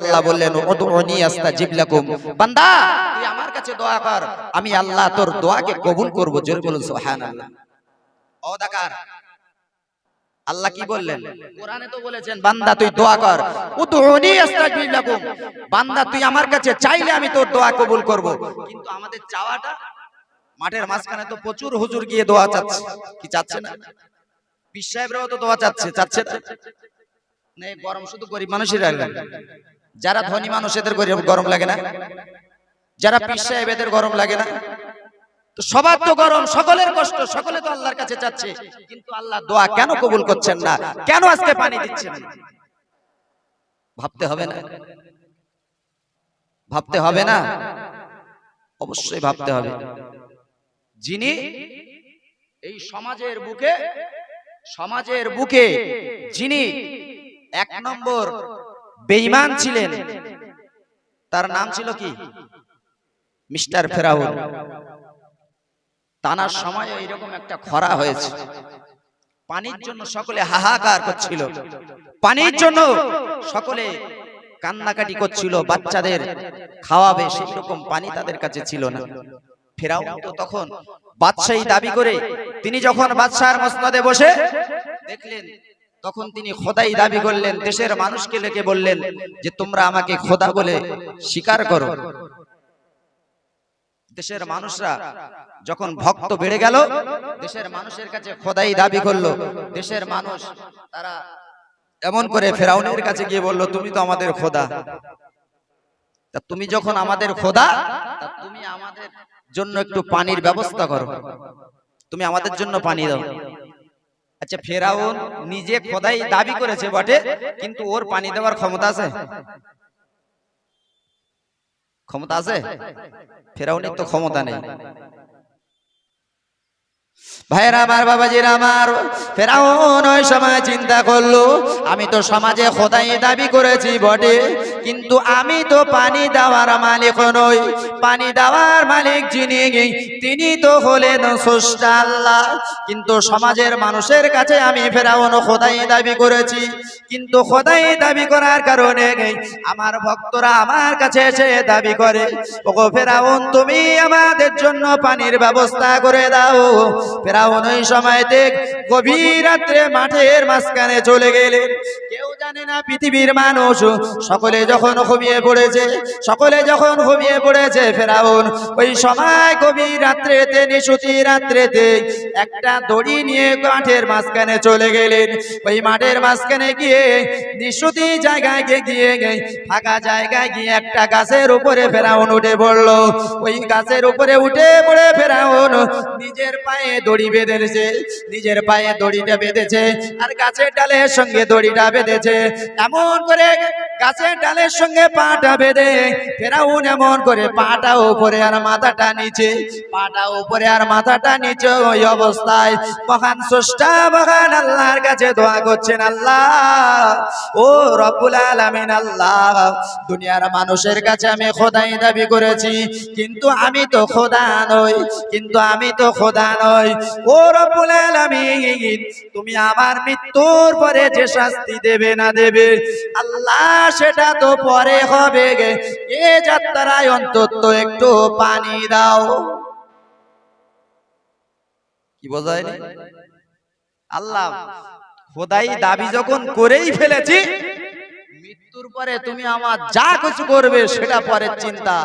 আল্লাহ বললেন, উদউনি আস্তাজিব লাকুম। বান্দা, তুই আমার কাছে দোয়া কর, আমি আল্লাহ তোর দোয়াকে কবুল করব, জোরে বলুন, সুবহানাল্লাহ। ও দাকার, আল্লাহ কি বললেন? কোরআনে তো বলেছেন, বান্দা, তুই দোয়া কর। উদউনি আস্তাজিব লাকুম। বান্দা, তুই আমার কাছে চাইলে আমি তোর দোয়া কবুল করব, কিন্তু আমাদের চাওয়াটা মাঠের মাঝখানে তো প্রচুর হুজুর গিয়ে দোয়া চাচ্ছে। কি চাচ্ছে না? পীর সাহেবরাও তো দোয়া চাচ্ছে চাচ্ছে না? গরম শুধু গরিব মানুষের যারা ধনী মানুষ এদের গরম লাগে না। যারা পীর সাহেব এদের গরম লাগে না। তো সবার তো গরম সকলের কষ্ট সকলে তো আল্লাহর কাছে চাচ্ছে। কিন্তু আল্লাহ দোয়া কেন কবুল করছেন না? কেন আজকে পানি দিচ্ছেন? না? ভাবতে হবে না। ভাবতে হবে না। অবশ্যই ভাবতে হবে। যিনি এই সমাজের বুকে সমাজের বুকে যিনি এক নম্বর বেঈমান ছিলেন। তার নাম ছিল কি? মিস্টার ফেরাউন। টানার সময় এইরকম একটা খরা হয়েছে। পানির জন্য সকলে হাহাকার করছিল। পানির জন্য সকলে কান্নাকাটি করছিল বাচ্চাদের। খাওয়াবে সেই রকম পানি তাদের কাছে ছিল না। ফেরাউন তো তখন বাদশাহী দাবি করে, তিনি যখন বাদশাহর মসনদে বসে, দেখলেন তখন তিনি খোদাই দাবি করলেন, দেশের মানুষকে লেগে বললেন যে তোমরা আমাকে খোদা বলে স্বীকার করো। দেশের মানুষরা যখন ভক্ত বেড়ে গেল, দেশের মানুষের কাছে খোদাই দাবি করল। দেশের মানুষ তারা এমন করে ফেরাউনের কাছে গিয়ে বলল, তুমি তো আমাদের খোদা। তা তুমি যখন আমাদের খোদা তুমি আমাদের জন্য একটু পানির ব্যবস্থা করো। তুমি আমাদের জন্য পানি দাও। আচ্ছা ফেরাউন নিজে খোদাই দাবি করেছে বটে, কিন্তু ওর পানি দেওয়ার ক্ষমতা আছে? ক্ষমতা আছে? ফেরাউনের তো ক্ষমতা নেই। ভাইরা আমার বাবাজির, আমার ফেরাউন ওই সময় চিন্তা করল, আমি তো সমাজে খোদাই দাবি করেছি বটে, কিন্তু আমি তো পানি দেওয়ার মালিক নই। পানি দেওয়ার মালিক যিনি, তিনি তো হলেন স্রষ্টা আল্লাহ। কিন্তু সমাজের মানুষের কাছে আমি ফেরাউন খোদাই দাবি করেছি। কিন্তু খোদাই দাবি করার কারণে আমার ভক্তরা আমার কাছে এসে দাবি করে, ওগো ফেরাউন, তুমি আমাদের জন্য পানির ব্যবস্থা করে দাও। ফেরাউন ওই সময়তে গভীর রাত্রে মাঠের মাঝখানে চলে গেলেন। কেউ জানে না পৃথিবীর মানুষ, সকলে যখন ঘুমিয়ে পড়েছে, সকলে যখন ঘুমিয়ে পড়েছে ফেরাউন, ওই সময় গভীর রাত্রেতে, নিশুতি রাত্রেতে একটা দড়ি নিয়ে মাঠের মাঝখানে চলে গেলেন। ওই মাঠের মাঝখানে গিয়ে নিশুতি জায়গায় গিয়ে গিয়ে ফাঁকা জায়গায় গিয়ে একটা গাছের উপরে ফেরাউন উঠে পড়ল। ওই গাছের উপরে উঠে পড়ে ফেরাউন নিজের পায়ে দড়ি বেঁধেছে, নিজের পায়ে দড়িটা বেঁধেছে, আর গাছের ডালের সঙ্গে দড়িটা বেঁধেছে। এমন করে গাছের ডালের সঙ্গে পাটা বেঁধে, ফেরাউন এমন করে পাটা উপরে আর মাথাটা নিচে, পাটা উপরে আর মাথাটা নিচে ওই অবস্থায় মহান স্রষ্টা, মহান আল্লাহর কাছে দোয়া করছেন, আল্লাহ, ও রব্বুল আলামিন, আল্লাহ, দুনিয়ার মানুষের কাছে আমি খোদাই দাবি করেছি, কিন্তু আমি তো খোদা নই, কিন্তু আমি তো খোদা নই ও রব্বুল আলামিন, তুমি আমার মৃত্যুর পরে যে শাস্তি দেবে না দেবে, আল্লাহ সেটা তো পরে হবে গে। এ যাত্রায় অন্তত একটু পানি দাও। কি আল্লাহ, খোদাই দাবি যখন করেই ফেলেছি, মৃত্যুর পরে তুমি আমার যা কিছু করবে সেটা পরের চিন্তা।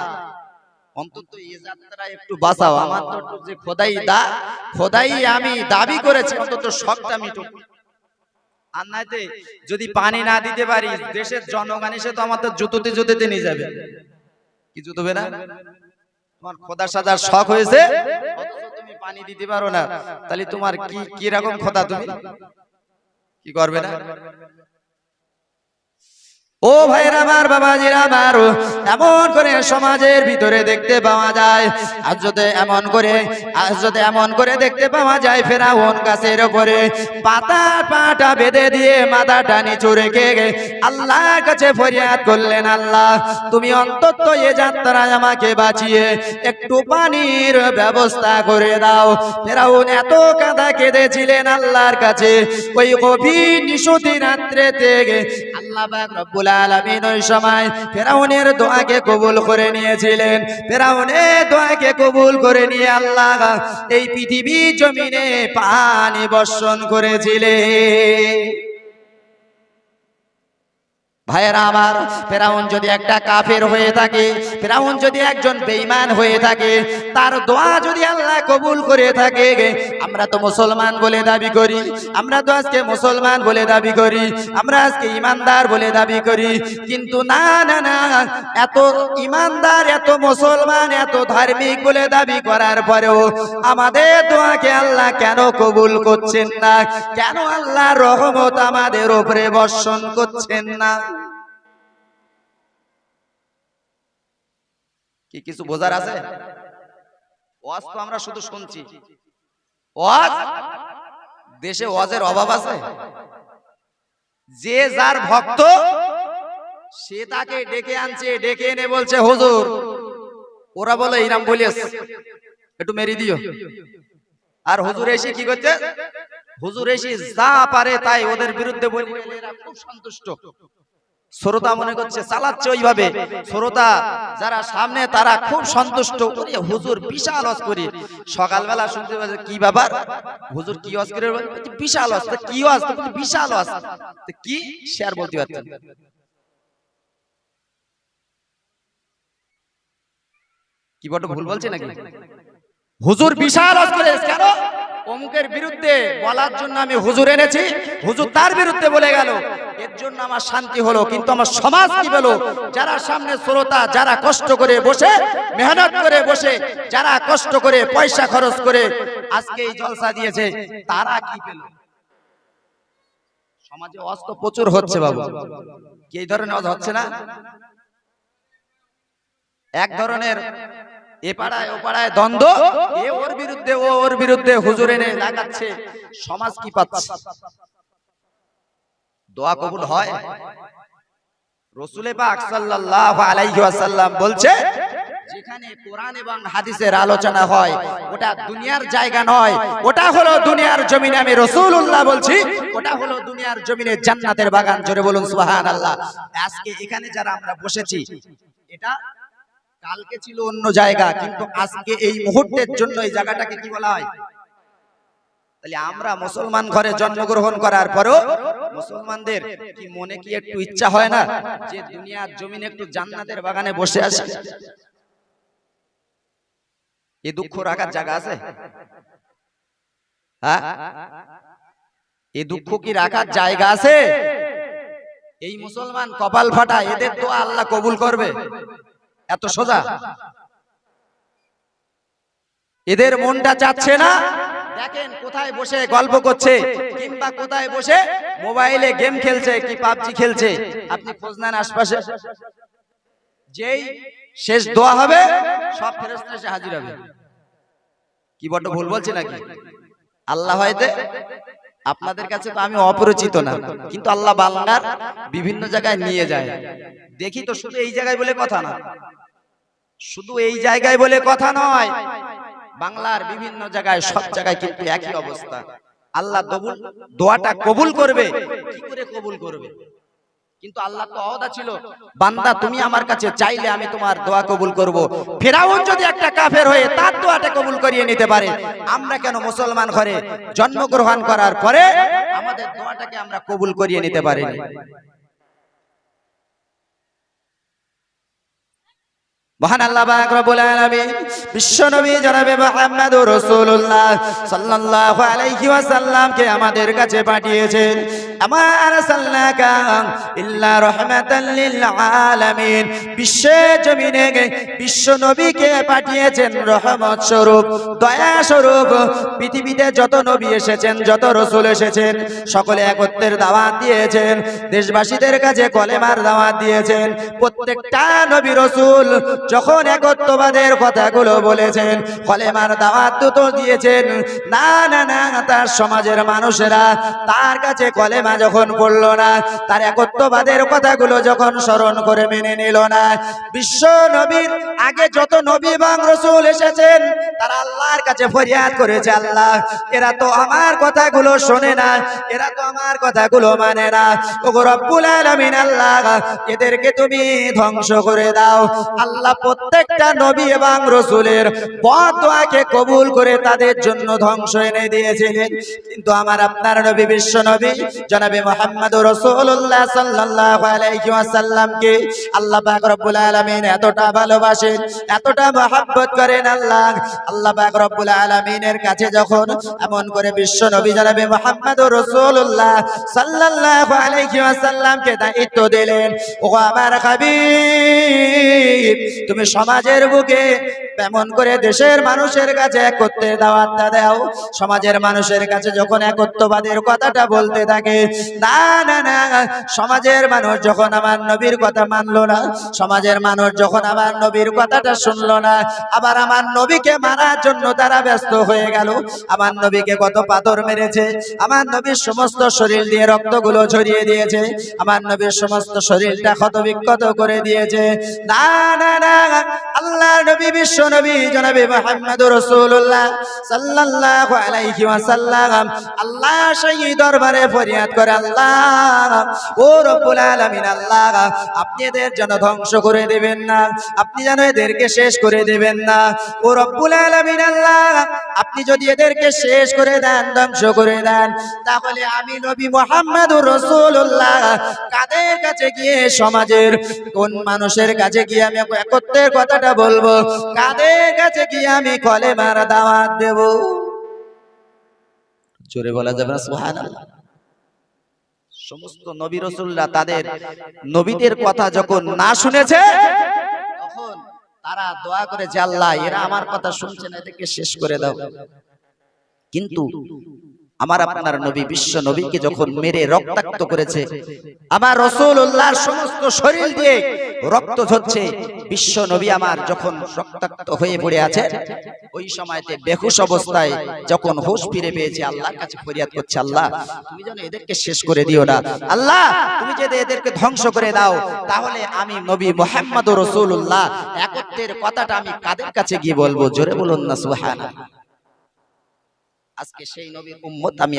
অন্তত এই যাত্রা একটু বাঁচাও। আমার তো যে খোদাই দা, খোদাই আমি দাবি করেছি, অন্তত শখটা মিটুক। আর নাইতে যদি পানি না দিতে পারি, দেশের জনগণ এসে তো আমাদের জুতোতে জুতোতে নিয়ে যাবে। কি জুতোবে না তোমার খোদা সাজার শখ হয়েছে? তুমি পানি দিতে পারো না। তাহলে তোমার কি কি রকম খোদা তুমি? কি করবে না? ও ভাইরা আমার, বাবাজিরা আমার, এমন করে সমাজের ভিতরে দেখতে পাওয়া যায়। আজ যদি এমন করে, আজ যদি এমন করে দেখতে পাওয়া যায় ফেরাউন গাছের উপরে পাতা পাটা বেঁধে দিয়ে মাথাটা নিচু রেখে আল্লাহর কাছে ফরিয়াদ করলেন, আল্লাহ, তুমি অন্তত এ যাত্রায় আমাকে বাঁচিয়ে একটু পানির ব্যবস্থা করে দাও। ফেরা ফেরাউন এত কাঁদা কেঁদেছিলেন আল্লাহর কাছে। ওই গভীর নিশুতি রাত্রেতে আল্লাহ রব্বুল আলামিন ওই সময় ফেরাউনের দোয়াকে কবুল করে নিয়েছিলেন। ফেরাউনের দোয়াকে কবুল করে নিয়ে আল্লাহ এই পৃথিবী জমিনে পানি বর্ষণ করেছিলেন। ভাইয়েরা আমার, ফেরাউন যদি একটা কাফের হয়ে থাকে, ফেরাউন যদি একজন বেঈমান হয়ে থাকে, তার দোয়া যদি আল্লাহ কবুল করে থাকে, আমরা তো মুসলমান বলে দাবি করি, আমরা তো আজকে মুসলমান বলে দাবি করি, আমরা আজকে ইমানদার বলে দাবি করি, কিন্তু না না না, এত ইমানদার, এত মুসলমান, এত ধার্মিক বলে দাবি করার পরেও আমাদের দোয়াকে আল্লাহ কেন কবুল করছেন না? কেন আল্লাহ রহমত আমাদের উপরে বর্ষণ করছেন না? কি কিছু বোঝার আছে? ওয়াজ তো আমরা শুধু শুনছি। ওয়াজ? দেশে ওয়াজের অভাব আছে? যে যার ভক্ত সে তাকে ডেকে আনছে ডেকে এনে বলছে হুজুর ওরা বলে ইরাম বলিয়াস একটু মেরি দিও। আর হুজুর এসে কি করছে? হুজুর এসে যা পারে তাই ওদের বিরুদ্ধে বলি। এরা খুব সন্তুষ্ট। শ্রোতা মনে করছে চালাচ্ছে ওইভাবে। শ্রোতা যারা সামনে তারা খুব সন্তুষ্ট ওরে হুজুর বিশাল অস করি। সকালবেলা শুনতে পাচ্ছে কি ব্যাপার? হুজুর কি অস করে? বিশাল অস কি অস বিশাল অস কি? শেয়ার বলতে পারছেন কি বড় ভুল বলছে নাকি? হুজুর বিশাল অস করে কেন? অমুকের বিরুদ্ধে বলার জন্য আমি হুজুর এনেছি। হুজুর তার বিরুদ্ধে বলে গেল, এর জন্য আমার শান্তি হলো, কিন্তু আমার সমাজ কি পেল যারা সামনে শ্রোতা, যারা কষ্ট করে বসে, মেহনত করে বসে, যারা কষ্ট করে পয়সা খরচ করে আজকে এই জলসা দিয়েছে, তারা কি পেল? সমাজে অস্ত প্রচুর হচ্ছে বাবু। কি ধরনের হচ্ছে না? এক ধরনের এ পাড়ায় ও পাড়ায় দ্বন্দ্ব। এ ওর বিরুদ্ধে ও ওর বিরুদ্ধে হুজুর এনে লাগাচ্ছে সমাজ কি পাচ্ছে? দোয়া কবুল হয়? রসুলে পাক সাল্লাল্লাহু আলাইহি ওয়াসাল্লাম বলছে যেখানে কোরআন এবং হাদিসের আলোচনা হয় ওটা দুনিয়ার জায়গা নয়। ওটা হলো দুনিয়ার জমিনে আমি রসুল্লাহ বলছি ওটা হলো দুনিয়ার জমিনে জান্নাতের বাগান। জোরে বলুন সুবহানাল্লাহ। আজকে এখানে যারা আমরা বসেছি এটা কালকে ছিল অন্য জায়গা, কিন্তু আজকে এই মুহূর্তের জন্য এই জায়গাটাকে কি বলা হয়? তাহলে আমরা মুসলমান ঘরে জন্মগ্রহণ করার পরও মুসলমানদের কি মনে কি একটু ইচ্ছা হয় না যে দুনিয়ার জমিনে একটু জান্নাতের বাগানে বসে আসে এ দুঃখ রাখার জায়গা আছে? হ্যাঁ? এ দুঃখ কি রাখার জায়গা আছে? এই মুসলমান কপাল ফাটা, এদের তো আল্লাহ কবুল করবে। এত সোজা। এদের মনটা চাচ্ছে না। দেখেন কোথায় বসে গল্প করছে, কিংবা কোথায় বসে মোবাইলে গেম খেলছে, কি পাবজি খেলছে। আপনি খোঁজ নেন আশপাশে। যেই শেষ দোয়া হবে, সব ফেরস্তা এসে হাজির হবে। কি বড্ড ভুল বলছে নাকি? আল্লাহ হয়তো আপনাদের কাছে তো আমি অপরিচিত না কিন্তু আল্লাহ বাংলার বিভিন্ন জায়গায় নিয়ে যায়। দেখি তো শুধু এই জায়গায় বলে কথা না। শুধু এই জায়গায় বলে কথা নয় বাংলার বিভিন্ন জায়গায় সব জায়গায় কিন্তু একই অবস্থা। আল্লাহ দোয়াটা কবুল করবে। কি করে কবুল করবে? কিন্তু আল্লাহ তো অহদা ছিল। বান্দা তুমি আমার কাছে চাইলে আমি তোমার দোয়া কবুল করব। ফেরাউন যদি একটা কাফের হয়ে তার দোয়াটা কবুল করিয়ে নিতে পারে আমরা কেন মুসলমান ঘরে জন্মগ্রহণ করার পরে আমাদের দোয়াটাকে আমরা কবুল করিয়ে নিতে পারিনি? মহান আল্লাহ পাক রব্বুল আলামিন বিশ্ব নবী জনাবে মুহাম্মদুর রাসূলুল্লাহ সাল্লাল্লাহু আলাইহি ওয়াসাল্লামকে আমাদের কাছে পাঠিয়েছেন। আমার সাল্লাকা ইল্লা রাহমাতাল লিল আলামিন। বিশ্বের জমিনে বিশ্ব নবীকে পাঠিয়েছেন রহমত স্বরূপ, দয়া স্বরূপ। পৃথিবীতে যত নবী এসেছেন, যত রসুল এসেছেন, সকলে একত্রের দাওয়াত দিয়েছেন, দেশবাসীদের কাছে কলেমার দাওয়াত দিয়েছেন। প্রত্যেকটা নবী রসুল যখন একত্ববাদের কথাগুলো বলেছেন কলেমার দাওয়াত তো দিয়েছেন, না না না, তার সমাজের মানুষেরা তার কাছে কলেমা যখন পড়ল না, তার একত্ববাদের কথাগুলো যখন স্মরণ করে মেনে নিল না, বিশ্ব নবীর আগে যত নবী এবং রসুল এসেছেন, তারা আল্লাহর কাছে ফরিয়াদ করেছে, আল্লাহ, এরা তো আমার কথাগুলো শোনে না, এরা তো আমার কথাগুলো মানে না। ওগো রব্বুল আলামিন আল্লাহ, এদেরকে তুমি ধ্বংস করে দাও। আল্লাহ প্রত্যেকটা নবী এবং রসুলের বদোয়াকে কবুল করে তাদের জন্য ধ্বংস এনে দিয়েছিলেন কিন্তু আমার আপনার নবী বিশ্ব নবী, জনাবে মোহাম্মদ রসুল্লাহ সাল্লাল্লাহু আলাইহি ওয়াসাল্লামকে আল্লাহ পাক রব্বুল আলামিন এতটা ভালোবাসেন, এতটা মহব্বত করেন আল্লাহ। আল্লাহ পাক রব্বুল আলামিনের কাছে যখন এমন করে বিশ্ব নবী, জনাবে মোহাম্মদ রসুল্লাহ সাল্লাল্লাহু আলাইহি ওয়াসাল্লামকে দায়িত্ব দিলেন ও আমার হাবিব তুমি সমাজের বুকে তেমন করে দেশের মানুষের কাছে একত্রের দাওয়াতটা দাও। সমাজের মানুষের কাছে যখন একত্ববাদের কথাটা বলতে থাকে, না না না, সমাজের মানুষ যখন আমার নবীর কথা মানলো না, সমাজের মানুষ যখন আমার নবীর কথাটা শুনলো না, আবার আমার নবীকে মারার জন্য তারা ব্যস্ত হয়ে গেল। আমার নবীকে কত পাথর মেরেছে, আমার নবীর সমস্ত শরীর দিয়ে রক্তগুলো ছড়িয়ে দিয়েছে, আমার নবীর সমস্ত শরীরটা ক্ষত বিক্ষত করে দিয়েছে। না না না আল্লাহ নবী, বিশ্ব নবী মুহাম্মদ সাল্লাল্লাহু আলাইহি ওয়াসাল্লাম। আল্লাহ সেই দরবারে ফরিয়াদ করে, আল্লাহ, ও রব্বুল আলামিন, আল্লাহ, আপনি এদের যেন ধ্বংস করে না, আপনি যেন এদেরকে শেষ করে দেবেন না। ও রব্বুল আলামিন, আল্লাহ, আপনি যদি এদেরকে শেষ করে দেন, ধ্বংস করে দেন, তাহলে আমি নবী মুহাম্মদুর রাসূলুল্লাহ, কাদের কাছে গিয়ে, সমাজের কোন মানুষের কাছে গিয়ে আমি একত্রের কথাটা বলব। কাদের কাছে গিয়ে আমি কলেমার দাওয়াত দেব। জোরে বলা যাবে না, সুবহানাল্লাহ। সমস্ত নবী রসুল্লাহ তাদের নবীদের কথা যখন না শুনেছে, তখন তারা দোয়া করে যে আল্লাহ, এরা আমার কথা শুনছে না, এদেরকে শেষ করে দাও। কিন্তু আমার আপনার নবী, বিশ্ব নবীকে যখন মেরে রক্তাক্ত করেছে, আমার রসুল্লাহর সমস্ত শরীর দিয়ে রক্ত ঝরছে বিশ্ব নবী আমার যখন রক্তাক্ত হয়ে পড়ে আছে, ওই সময়তে বেহুশ অবস্থায় যখন হোশ ফিরে পেয়েছে, আল্লাহর কাছে ফরিয়াদ করছে, আল্লাহ, তুমি যেন এদেরকে শেষ করে দিও না। আল্লাহ, তুমি যদি এদেরকে ধ্বংস করে দাও, তাহলে আমি নবী মোহাম্মদ রসুল্লাহ একত্রের কথাটা আমি কাদের কাছে গিয়ে বলব? জোরে বলুন না সুহানা আজকে সেই নবীর উম্মত আমি